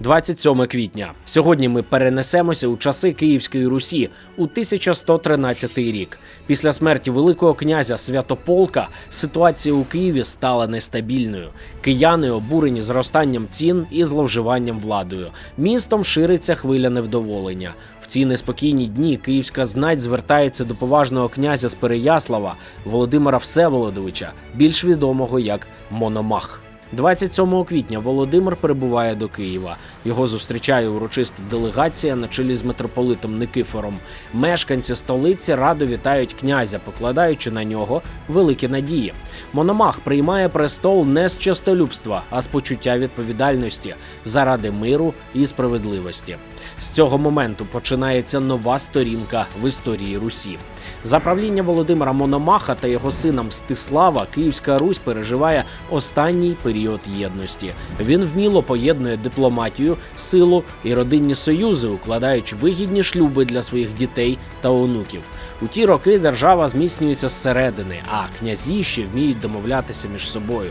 27 квітня. Сьогодні ми перенесемося у часи Київської Русі у 1113 рік. Після смерті Великого князя Святополка ситуація у Києві стала нестабільною. Кияни обурені зростанням цін і зловживанням владою. Містом шириться хвиля невдоволення. В ці неспокійні дні київська знать звертається до поважного князя з Переяслава Володимира Всеволодовича, більш відомого як Мономах. 27 квітня Володимир прибуває до Києва. Його зустрічає урочиста делегація на чолі з митрополитом Никифором. Мешканці столиці радо вітають князя, покладаючи на нього великі надії. Мономах приймає престол не з честолюбства, а з почуття відповідальності заради миру і справедливості. З цього моменту починається нова сторінка в історії Русі. За правління Володимира Мономаха та його сина Мстислава Київська Русь переживає останній період єдності. Він вміло поєднує дипломатію, силу і родинні союзи, укладаючи вигідні шлюби для своїх дітей та онуків. У ті роки держава зміцнюється зсередини, а князі ще вміють домовлятися між собою.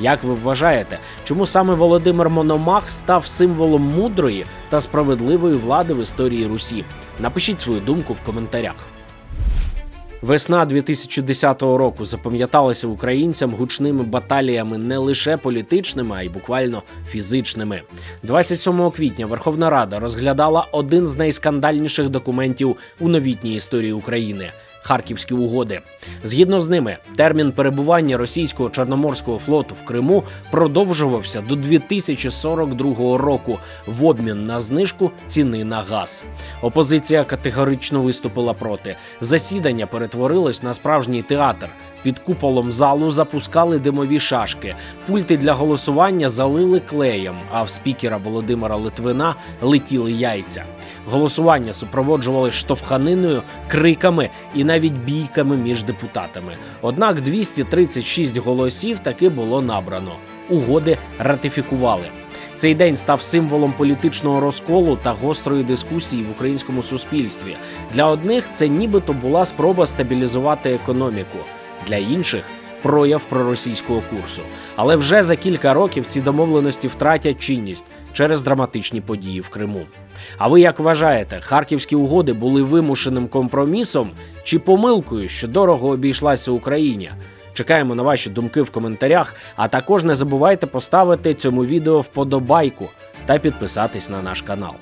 Як ви вважаєте, чому саме Володимир Мономах став символом мудрої та справедливої влади в історії Русі? Напишіть свою думку в коментарях. Весна 2010 року запам'яталася українцям гучними баталіями не лише політичними, а й буквально фізичними. 27 квітня Верховна Рада розглядала один з найскандальніших документів у новітній історії України. Харківські угоди. Згідно з ними, термін перебування російського чорноморського флоту в Криму продовжувався до 2042 року в обмін на знижку ціни на газ. Опозиція категорично виступила проти. Засідання перетворилось на справжній театр. Під куполом залу запускали димові шашки, пульти для голосування залили клеєм, а в спікера Володимира Литвина летіли яйця. Голосування супроводжували штовханиною, криками і навіть бійками між депутатами. Однак 236 голосів таки було набрано. Угоди ратифікували. Цей день став символом політичного розколу та гострої дискусії в українському суспільстві. Для одних це нібито була спроба стабілізувати економіку, для інших прояв проросійського курсу. Але вже за кілька років ці домовленості втратять чинність через драматичні події в Криму. А ви як вважаєте, харківські угоди були вимушеним компромісом чи помилкою, що дорого обійшлася Україні? Чекаємо на ваші думки в коментарях, а також не забувайте поставити цьому відео вподобайку та підписатись на наш канал.